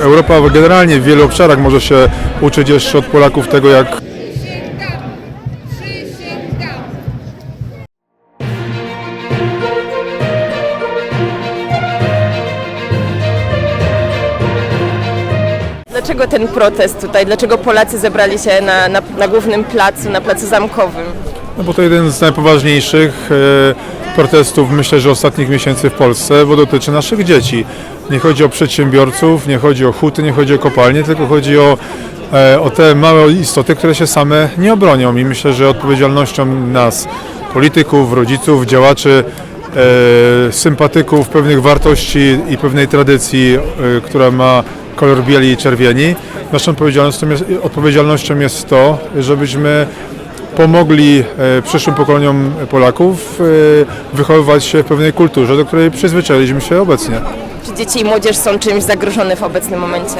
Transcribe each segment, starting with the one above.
Europa generalnie w wielu obszarach może się uczyć jeszcze od Polaków tego, jak! Dlaczego ten protest tutaj? Dlaczego Polacy zebrali się na, na, na głównym placu, na placu zamkowym? No bo to jeden z najpoważniejszych e, protestów, myślę, że ostatnich miesięcy w Polsce, bo dotyczy naszych dzieci. Nie chodzi o przedsiębiorców, nie chodzi o huty, nie chodzi o kopalnie, tylko chodzi o, e, o te małe istoty, które się same nie obronią. I myślę, że odpowiedzialnością nas, polityków, rodziców, działaczy, e, sympatyków pewnych wartości i pewnej tradycji, e, która ma kolor bieli i czerwieni, naszą odpowiedzialnością jest, odpowiedzialnością jest to, żebyśmy pomogli e, przyszłym pokoleniom Polaków e, wychowywać się w pewnej kulturze, do której przyzwyczailiśmy się obecnie. Czy dzieci i młodzież są czymś zagrożone w obecnym momencie?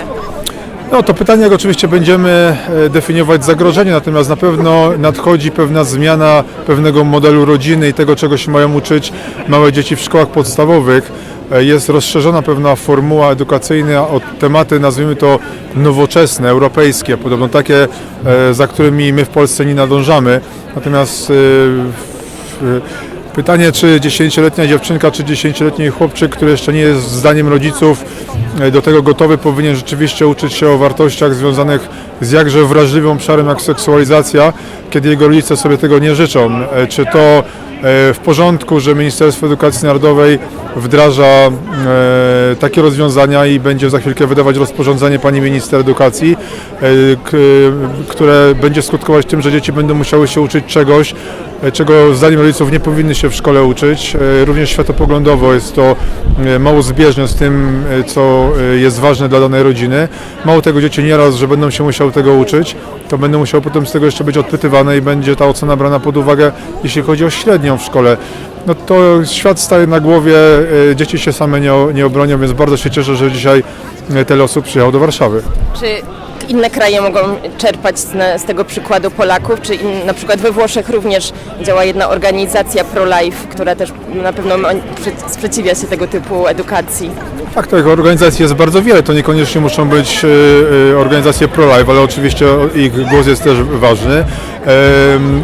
No to pytanie, jak oczywiście będziemy e, definiować zagrożenie, natomiast na pewno nadchodzi pewna zmiana pewnego modelu rodziny i tego, czego się mają uczyć małe dzieci w szkołach podstawowych. E, Jest rozszerzona pewna formuła edukacyjna o tematy, nazwijmy to nowoczesne, europejskie, podobno takie, e, za którymi my w Polsce nie nadążamy. Natomiast Pytanie, czy 10-letnia dziewczynka, czy 10-letni chłopczyk, który jeszcze nie jest zdaniem rodziców do tego gotowy, powinien rzeczywiście uczyć się o wartościach związanych z jakże wrażliwym obszarem jak seksualizacja, kiedy jego rodzice sobie tego nie życzą. E, Czy to e, w porządku, że Ministerstwo Edukacji Narodowej wdraża e, takie rozwiązania i będzie za chwilkę wydawać rozporządzenie pani minister edukacji, które będzie skutkować tym, że dzieci będą musiały się uczyć czegoś, czego zdaniem rodziców nie powinny się w szkole uczyć. E, Również światopoglądowo jest to e, mało zbieżne z tym, e, co e, jest ważne dla danej rodziny. Mało tego dzieci nieraz, że będą się musiały tego uczyć, to będą musiały potem z tego jeszcze być odpytywane i będzie ta ocena brana pod uwagę, jeśli chodzi o średnią w szkole. No to świat staje na głowie, e, dzieci się same nie, obronią, więc bardzo się cieszę, że dzisiaj e, tyle osób przyjechało do Warszawy. Czy inne kraje mogą czerpać z, z tego przykładu Polaków? Czy in, na przykład we Włoszech również działa jedna organizacja pro-life, która też na pewno sprzeciwia się tego typu edukacji? Tak, tych organizacji jest bardzo wiele. To niekoniecznie muszą być e, e, organizacje pro-life, ale oczywiście ich głos jest też ważny.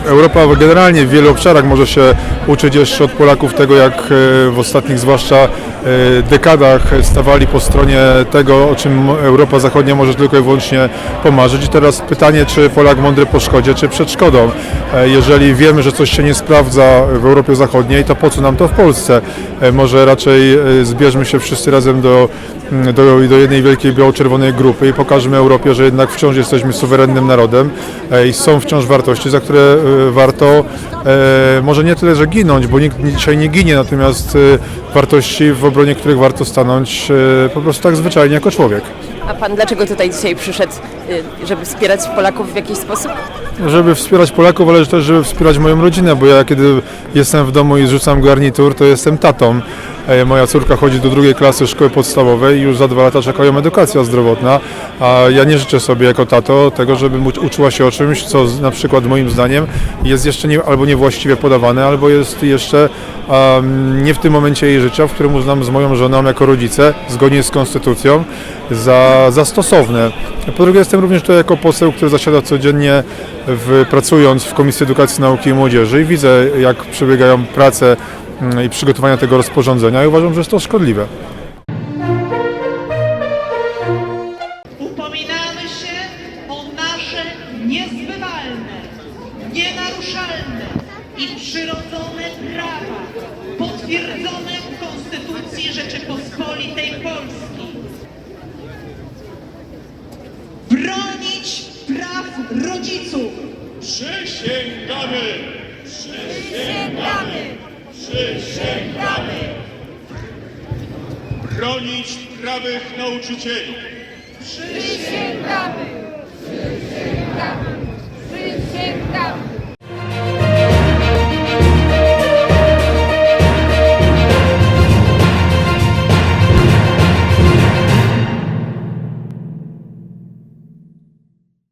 Europa generalnie w wielu obszarach może się uczyć jeszcze od Polaków tego, jak e, w ostatnich zwłaszcza dekadach stawali po stronie tego, o czym Europa Zachodnia może tylko i wyłącznie pomarzyć. I teraz pytanie, czy Polak mądry po szkodzie, czy przed szkodą. E, Jeżeli wiemy, że coś się nie sprawdza w Europie Zachodniej, to po co nam to w Polsce? E, Może raczej e, zbierzmy się wszyscy razem do, mm, do, do jednej wielkiej biało-czerwonej grupy i pokażmy Europie, że jednak wciąż jesteśmy suwerennym narodem i są wciąż wartości, za które warto może nie tyle, że ginąć, bo nikt dzisiaj nie ginie, natomiast wartości, w obronie których warto stanąć e, po prostu tak zwyczajnie jako człowiek. A pan dlaczego tutaj dzisiaj przyszedł, żeby wspierać Polaków w jakiś sposób? Żeby wspierać Polaków, ale też, żeby wspierać moją rodzinę, bo ja kiedy jestem w domu i zrzucam garnitur, to jestem tatą. E, Moja córka chodzi do drugiej klasy szkoły podstawowej i już za dwa lata czeka ją edukacja zdrowotna, a ja nie życzę sobie jako tato tego, żeby uczyła się o czymś, co na przykład moim zdaniem jest jeszcze nie, albo niewłaściwie podawane, albo jest jeszcze um, nie w tym momencie jej życia, w którym uznam z moją żoną jako rodzice, zgodnie z konstytucją, za, za stosowne. Po drugie jestem również tutaj jako poseł, który zasiada codziennie w, pracując w Komisji Edukacji, Nauki i Młodzieży i widzę jak przebiegają prace mm, i przygotowania tego rozporządzenia i uważam, że jest to szkodliwe. Upominamy się o nasze niezbywalne, nienaruszalne i przyrodzone prawa potwierdzone w Konstytucji Rzeczypospolitej Polskiej. Bronić praw rodziców, Przysięgamy! Przysięgamy! Przysięgamy! Bronić prawych nauczycieli! Przysięgamy! Przysięgamy! Przysięgamy!